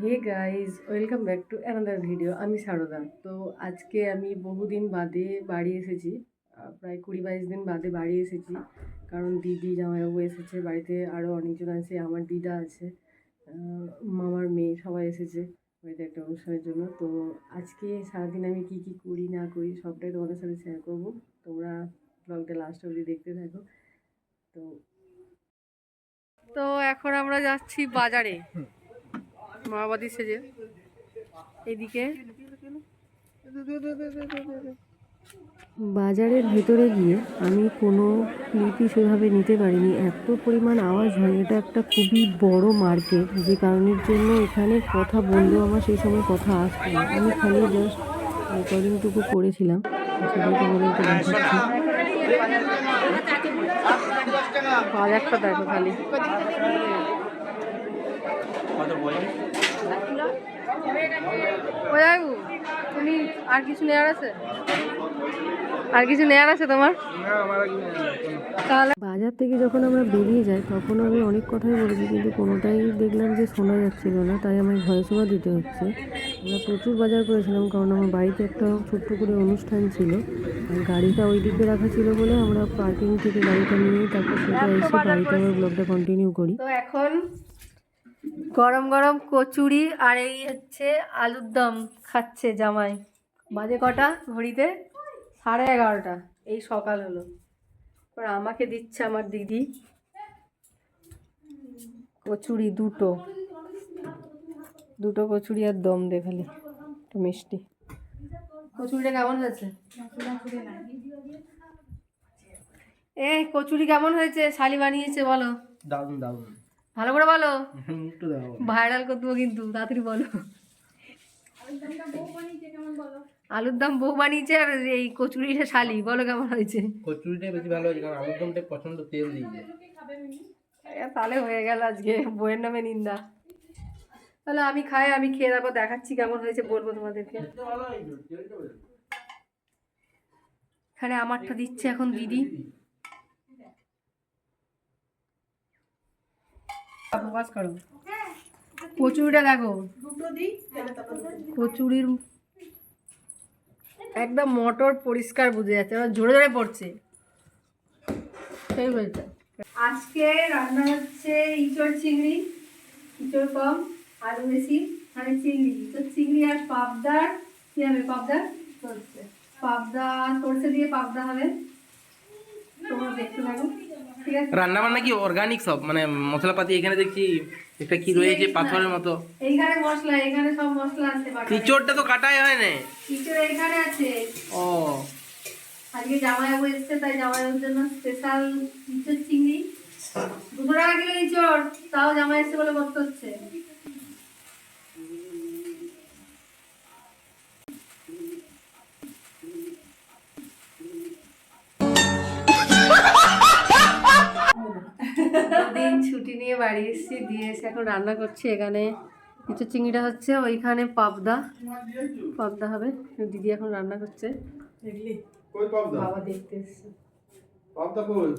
Hey guys welcome back to another video আমি সারদা। তো আজকে আমি বহুদিন বাদে বাড়ি এসেছি। প্রায় কুড়ি বাইশ দিন বাদে বাড়ি এসেছি। কারণ দিদি, জামাইবাবু এসেছে। বাড়িতে আরও অনেকজন আছে। আমার দিদা আছে। মামার মেয়ে সবাই এসেছে বাড়িতে একটা অনুষ্ঠানের জন্য। তো আজকে সারাদিন আমি কি কি করি, না করি, সবটাই তোমাদের সাথে শেয়ার করব। তোমরা ব্লগটা লাস্ট অবধি দেখতে থাকো। তো তো এখন আমরা যাচ্ছি বাজারে। মাওবাদী সেজে এদিকে বাজারের ভেতরে গিয়ে আমি কোনো ক্লিপই সেভাবে নিতে পারিনি। এত পরিমাণ আওয়াজ হয় এটা একটা খুবই বড় মার্কেট। যে কারণের জন্য এখানে কথা বললেও আমার সেই সময় কথা আসতো না। আমি খালি জাস্ট রেকর্ডিংটুকু করেছিলাম। দেখাচ্ছি। বাজারটা দেখো খালি। ও যাইবু তুমি আর কিছু নেওয়ার আছে? আর কিছু নেওয়ার আছে তোমার? তাহলে বাজার থেকে যখন আমরা বেরিয়ে যাই তখন আমি অনেক কথাই বলেছি কিন্তু কোনোটাই দেখলাম যে শোনা যাচ্ছিল না তাই আমার ভয়েস ওভার দিতে হচ্ছে। আমরা প্রচুর বাজার করেছিলাম কারণ আমার বাড়িতে একটা ছোট্ট করে অনুষ্ঠান ছিল। আর গাড়িটা ওই দিকে রাখা ছিল বলে আমরা পার্কিং থেকে গাড়িটা নিয়ে তারপর সেটা এসে বাড়িতে আমার ব্লগটা কন্টিনিউ করি। তো এখন গরম গরম কচুরি আর এই হচ্ছে আলুর দম খাচ্ছে জামাই। বাজে কটা? ঘড়িতে সাড়ে এগারোটা। এই সকাল হলো। এবার আমাকে দিচ্ছে আমার দিদি। কচুরি দুটো। দুটো কচুরি আর দম দে খালি। একটু মিষ্টি। কচুরিটা কেমন হয়েছে? এ, কচুরি কেমন হয়েছে? শালি বানিয়েছে বলো। দারুণ দারুণ ভালো করে বলো। ভাইরাল করে দেবো কিন্তু তাড়াতাড়ি বলো। আলুর দম বউ বানিয়েছে আর এই কচুরিটা শালি বলো কেমন হয়েছে? কচুরিটাই বেশি ভালো হয়েছে কারণ আলুর দমটা তেল দিয়েছে। তাহলে হয়ে গেল আজকে বইয়ের নামে নিন্দা। তাহলে আমি খাই আমি খেয়ে তারপর দেখাচ্ছি কেমন হয়েছে বলব তোমাদেরকে। এখানে আমারটা দিচ্ছে এখন দিদি। বাস করো। কচুরিটা দেখো। কচুরির একদম মটর পরিষ্কার বুঝে যাচ্ছে এবার ঝরে ঝরে পড়ছে। সেই হয়েছে। আজকে রান্না হচ্ছে ইঁচড় চিংড়ি ইঁচড় কম আলু বেশি মানে চিংড়ি। ইঁচড় চিংড়ি আর পাবদার কি হবে পাবদা সরষে। পাবদা সরষে দিয়ে পাবদা হবে। তোমরা দেখতে থাকো। আছে রান্না বান্না কি অর্গানিক সব? মানে মশলাপাতি এখানে দেখছি একটা কি রয়েছে পাথরের মতো। এইখানে মশলা এখানে সব মশলা আছে বাটা তো কাটাই হয় না। এখানে আছে। ও। আজকে জামাইবাবু এসেছে তাই জামাইবাবুর জন্য স্পেশাল ইঁচড় চিংড়ি। দুশো টাকা কিলো তাও জামাই এসেছে বলে করতে হচ্ছে। বাড়ি এসেছি দিয়ে এসে এখন রান্না করছি এখানে। ইঁচড় চিংড়িটা হচ্ছে ওইখানে পাবদা। পাবদা হবে দিদি এখন রান্না করছে। কই বাবা দেখতে এসছে।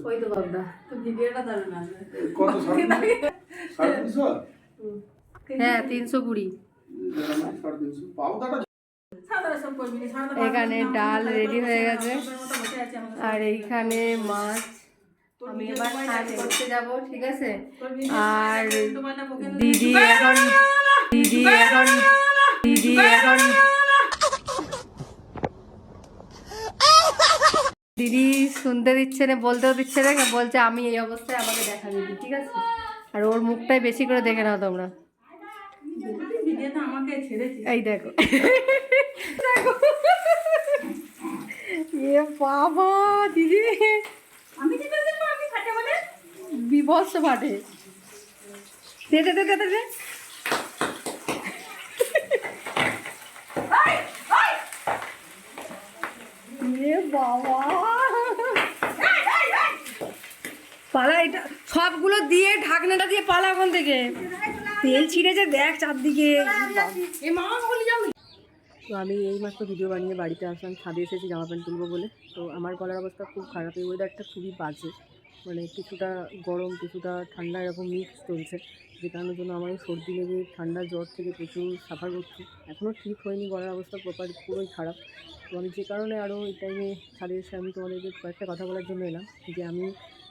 ওই তো পাবদা। হ্যাঁ তিনশো কুড়ি। এখানে ডাল রেডি হয়ে গেছে। আর এইখানে মাছ আমি এবার স্নান করতে যাব ঠিক আছে? আর দিদি এখন দিদি এখন দিদি এখন দিদি শুনতে দিচ্ছে না বলতেও দিচ্ছে না বলছে আমি এই অবস্থায় আমাকে দেখা দিবি ঠিক আছে? আর ওর মুখটাই বেশি করে দেখে নাও তোমরা। এই দেখো। দেখো। এ বাবা দিদি। বিভৎস ফাটে দে দে দে দে দে, দে। এ বাবা। পালা এটা সবগুলো দিয়ে ঢাকনাটা দিয়ে পালা ওখান থেকে। তেল ছিঁড়েছে দেখ চারদিকে। তো আমি এই মাত্র ভিডিও বানিয়ে বাড়িতে আসলাম। ছাদে এসেছি জামা প্যান্ট তুলবো বলে। তো আমার গলার অবস্থা খুব খারাপ। এই ওয়েদারটা খুবই বাজে। মানে কিছুটা গরম, কিছুটা ঠান্ডা এরকম মিক্স চলছে, যে কারণের জন্য আমার সর্দি লেগে, ঠান্ডা জ্বর থেকে প্রচুর সাফার করছি। এখনও ঠিক হয়নি, গলার অবস্থা প্রপার পুরোই খারাপ। তো আমি যে কারণে আরও এই টাইমে ছাদে এসে আমি তোমাদেরকে কয়েকটা কথা বলার জন্য এলাম, যে আমি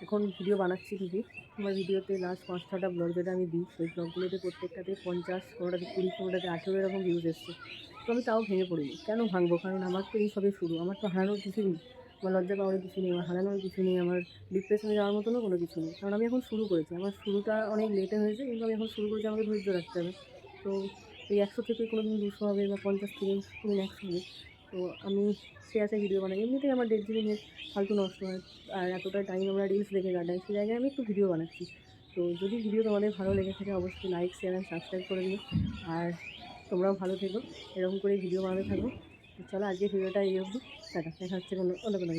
এখন ভিডিও বানাচ্ছি ঠিকই আমার ভিডিওতে লাস্ট পাঁচ ছটা ব্লগ যেটা আমি দিই, সেই ব্লগগুলোতে প্রত্যেকটাতে পঞ্চাশ, কোনোটাতে কুড়ি, কোনোটাতে আঠেরো এরকম ভিউজ এসছে। তো আমি তাও ভেঙে পড়িনি। কেন ভাঙবো? কারণ আমার তো এই সবে শুরু, আমার তো হারানোর কিছুই নেই। আমার লজ্জা পাওয়ার কিছু নেই আমার হারানোর কিছু নেই, আমার ডিপ্রেশনে যাওয়ার মতনও কোনো কিছু নেই। কারণ আমি এখন শুরু করেছি, আমার শুরুটা অনেক লেটে হয়েছে, কিন্তু আমি এখন শুরু করেছি, আমাকে ধৈর্য রাখতে হবে। তো এই একশো থেকে কোনো দিন দুশো হবে বা পঞ্চাশ থেকে কোনো একশো হবে, তো আমি সে আছে ভিডিও বানাই। এমনিতেই আমার দেড় নেট ফালতু নষ্ট হয়, আর এতটা টাইম আমরা রিলস দেখে কাটাই, সেই জায়গায় আমি একটু ভিডিও বানাচ্ছি। তো যদি ভিডিও তোমাদের ভালো লেগে থাকে, অবশ্যই লাইক শেয়ার অ্যান্ড সাবস্ক্রাইব করে দিও। আর তোমরাও ভালো থেকো, এরকম করে ভিডিও বানাতে থাকো। চলো আজকে ভিডিওটা এই অবধি। টাটা দেখা হচ্ছে কোনো অন্য কোনো